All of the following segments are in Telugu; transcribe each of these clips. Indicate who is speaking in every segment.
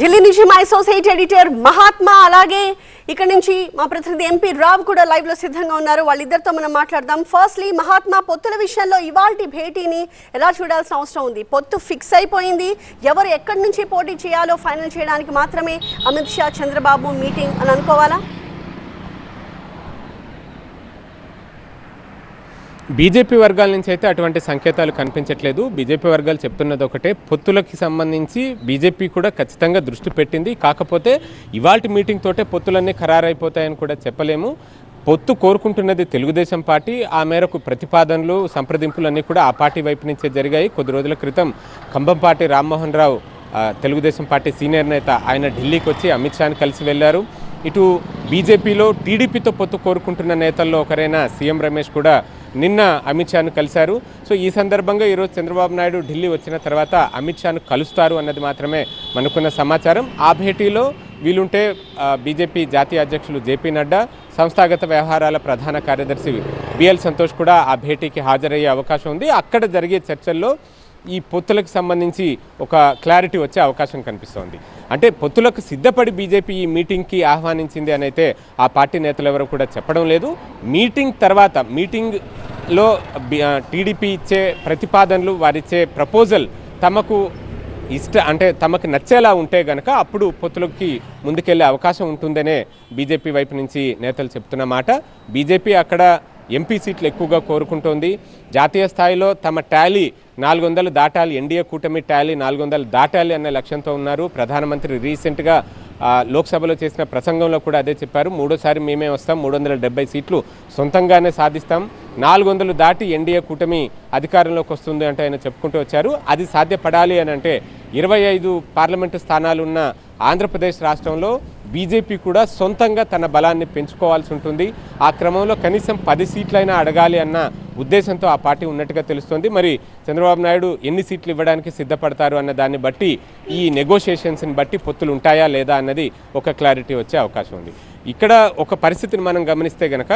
Speaker 1: ఢిల్లీ నుంచి మా అసోసియేట్ ఎడిటర్ మహాత్మా అలాగే ఇక్కడ నుంచి మా ప్రతినిధి ఎంపీ రావ్ కూడా లైవ్లో సిద్ధంగా ఉన్నారు. వాళ్ళిద్దరితో మనం మాట్లాడదాం. ఫస్ట్లీ మహాత్మా పొత్తుల విషయంలో ఇవాల్టి భేటీని ఎలా చూడాల్సిన అవసరం ఉంది? పొత్తు ఫిక్స్ అయిపోయింది. ఎవరు ఎక్కడి నుంచి పోటీ చేయాలో ఫైనల్ చేయడానికి మాత్రమే అమిత్ షా చంద్రబాబు మీటింగ్ అని అనుకోవాలా?
Speaker 2: బీజేపీ వర్గాల నుంచి అయితే అటువంటి సంకేతాలు కనిపించట్లేదు. బీజేపీ వర్గాలు చెప్తున్నది ఒకటే పొత్తులకి సంబంధించి బీజేపీ కూడా ఖచ్చితంగా దృష్టి పెట్టింది. కాకపోతే ఇవాల్టి మీటింగ్ తోటే పొత్తులన్నీ ఖరారైపోతాయని కూడా చెప్పలేము. పొత్తు కోరుకుంటున్నది తెలుగుదేశం పార్టీ. ఆ మేరకు ప్రతిపాదనలు సంప్రదింపులు అన్నీ కూడా ఆ పార్టీ వైపు నుంచే జరిగాయి. కొద్ది రోజుల క్రితం కంబంపాటి రామ్మోహన్ రావు తెలుగుదేశం పార్టీ సీనియర్ నేత ఆయన ఢిల్లీకి వచ్చి అమిత్ షాని కలిసి వెళ్ళారు. ఇటు బీజేపీలో టీడీపీతో పొత్తు కోరుకుంటున్న నేతల్లో ఒకరైన సీఎం రమేష్ కూడా నిన్న అమిత్ షాను కలిశారు. సో ఈ సందర్భంగా ఈరోజు చంద్రబాబు నాయుడు ఢిల్లీ వచ్చిన తర్వాత అమిత్ షాను కలుస్తారు అన్నది మాత్రమే మనకున్న సమాచారం. ఆ భేటీలో వీలుంటే బీజేపీ జాతీయ అధ్యక్షులు జేపీ నడ్డా సంస్థాగత వ్యవహారాల ప్రధాన కార్యదర్శి బిఎల్ సంతోష్ కూడా ఆ భేటీకి హాజరయ్యే అవకాశం ఉంది. అక్కడ జరిగే చర్చల్లో ఈ పొత్తులకు సంబంధించి ఒక క్లారిటీ వచ్చే అవకాశం కనిపిస్తోంది. అంటే పొత్తులకు సిద్ధపడి బీజేపీ ఈ మీటింగ్కి ఆహ్వానించింది అని అయితే ఆ పార్టీ నేతలు ఎవరు కూడా చెప్పడం లేదు. మీటింగ్ తర్వాత మీటింగ్ లో టీడీపీ ఇచ్చే ప్రతిపాదనలు వారిచ్చే ప్రపోజల్ తమకు ఇష్ట అంటే తమకు నచ్చేలా ఉంటే గనక అప్పుడు పొత్తులకి ముందుకెళ్ళే అవకాశం ఉంటుందనే బీజేపీ వైపు నుంచి నేతలు చెప్తున్న మాట. బీజేపీ అక్కడ ఎంపీ సీట్లు ఎక్కువగా కోరుకుంటోంది. జాతీయ స్థాయిలో తమ టాలీ నాలుగు వందలు దాటాలి ఎన్డీఏ కూటమి టాలీ నాలుగు వందలు దాటాలి అనే లక్ష్యంతో ఉన్నారు. ప్రధానమంత్రి రీసెంట్గా లోక్సభలో చేసిన ప్రసంగంలో కూడా అదే చెప్పారు. మూడోసారి మేమే వస్తాం. మూడు వందల డెబ్బై సీట్లు సొంతంగానే సాధిస్తాం. నాలుగు వందలు దాటి ఎన్డీఏ కూటమి అధికారంలోకి వస్తుంది అంటే ఆయన చెప్పుకుంటూ వచ్చారు. అది సాధ్యపడాలి అని అంటే ఇరవై ఐదు పార్లమెంటు స్థానాలు ఉన్న ఆంధ్రప్రదేశ్ రాష్ట్రంలో బీజేపీ కూడా సొంతంగా తన బలాన్ని పెంచుకోవాల్సి ఉంటుంది. ఆ క్రమంలో కనీసం పది సీట్లైనా అడగాలి అన్న ఉద్దేశంతో ఆ పార్టీ ఉన్నట్టుగా తెలుస్తోంది. మరి చంద్రబాబు నాయుడు ఎన్ని సీట్లు ఇవ్వడానికి సిద్ధపడతారు అన్న దాన్ని బట్టి ఈ నెగోషియేషన్స్ని బట్టి పొత్తులు ఉంటాయా లేదా అన్నది ఒక క్లారిటీ వచ్చే అవకాశం ఉంది. ఇక్కడ ఒక పరిస్థితిని మనం గమనిస్తే గనక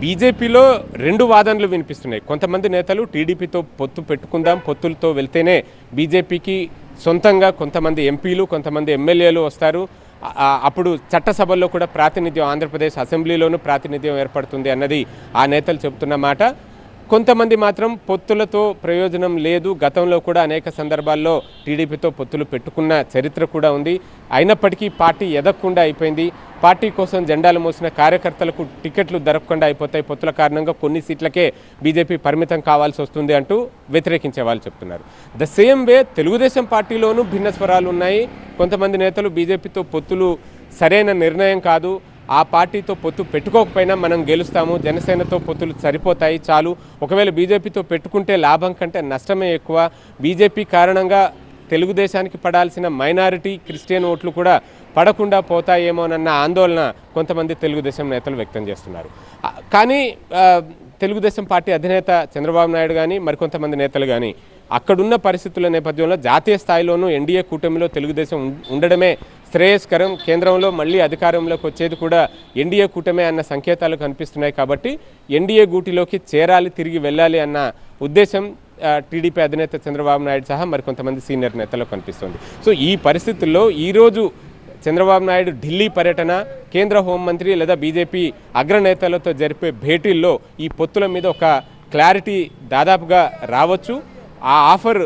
Speaker 2: బీజేపీలో రెండు వాదనలు వినిపిస్తున్నాయి. కొంతమంది నేతలు టీడీపీతో పొత్తు పెట్టుకుందాం పొత్తులతో వెళ్తేనే బీజేపీకి సొంతంగా కొంతమంది ఎంపీలు కొంతమంది ఎమ్మెల్యేలు వస్తారు. అప్పుడు చట్టసభల్లో కూడా ప్రాతినిధ్యం ఆంధ్రప్రదేశ్ అసెంబ్లీలోనూ ప్రాతినిధ్యం ఏర్పడుతుంది అన్నది ఆ నేతలు చెబుతున్న మాట. కొంతమంది మాత్రం పొత్తులతో ప్రయోజనం లేదు. గతంలో కూడా అనేక సందర్భాల్లో టీడీపీతో పొత్తులు పెట్టుకున్న చరిత్ర కూడా ఉంది. అయినప్పటికీ పార్టీ ఎదగకుండా అయిపోయింది. పార్టీ కోసం జెండాలు మోసిన కార్యకర్తలకు టికెట్లు దొరకకుండా అయిపోతాయి. పొత్తుల కారణంగా కొన్ని సీట్లకే బీజేపీ పరిమితం కావాల్సి వస్తుంది అంటూ వ్యతిరేకించే వాళ్ళు చెప్తున్నారు. ద సేమ్ వే తెలుగుదేశం పార్టీలోనూ భిన్న స్వరాలు ఉన్నాయి. కొంతమంది నేతలు బీజేపీతో పొత్తులు సరైన నిర్ణయం కాదు. ఆ పార్టీతో పొత్తు పెట్టుకోకపోయినా మనం గెలుస్తాము. జనసేనతో పొత్తులు సరిపోతాయి చాలు. ఒకవేళ బీజేపీతో పెట్టుకుంటే లాభం కంటే నష్టమే ఎక్కువ. బీజేపీ కారణంగా తెలుగుదేశానికి పడాల్సిన మైనారిటీ క్రిస్టియన్ ఓట్లు కూడా పడకుండా పోతాయేమోనన్న ఆందోళన కొంతమంది తెలుగుదేశం నేతలు వ్యక్తం చేస్తున్నారు. కానీ తెలుగుదేశం పార్టీ అధినేత చంద్రబాబు నాయుడు కానీ మరికొంతమంది నేతలు కానీ అక్కడున్న పరిస్థితుల నేపథ్యంలో జాతీయ స్థాయిలోనూ ఎన్డీఏ కూటమిలో తెలుగుదేశం ఉండడమే శ్రేయస్కరం కేంద్రంలో మళ్ళీ అధికారంలోకి వచ్చేది కూడా ఎన్డీఏ కూటమే అన్న సంకేతాలు కనిపిస్తున్నాయి కాబట్టి ఎన్డీఏ గూటిలోకి చేరాలి తిరిగి వెళ్ళాలి అన్న ఉద్దేశం టీడీపీ అధినేత చంద్రబాబు నాయుడు సహా మరికొంతమంది సీనియర్ నేతలకు కనిపిస్తుంది. సో ఈ పరిస్థితుల్లో ఈరోజు చంద్రబాబు నాయుడు ఢిల్లీ పర్యటన కేంద్ర హోంమంత్రి లేదా బీజేపీ అగ్రనేతలతో జరిపే భేటీల్లో ఈ పొత్తుల మీద ఒక క్లారిటీ దాదాపుగా రావచ్చు. ఆ ఆఫర్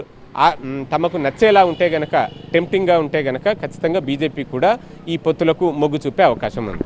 Speaker 2: తమకు నచ్చేలా ఉంటే గనక టెంప్టింగ్గా ఉంటే గనక ఖచ్చితంగా బీజేపీ కూడా ఈ పొత్తులకు మొగ్గు చూపే అవకాశం ఉంది.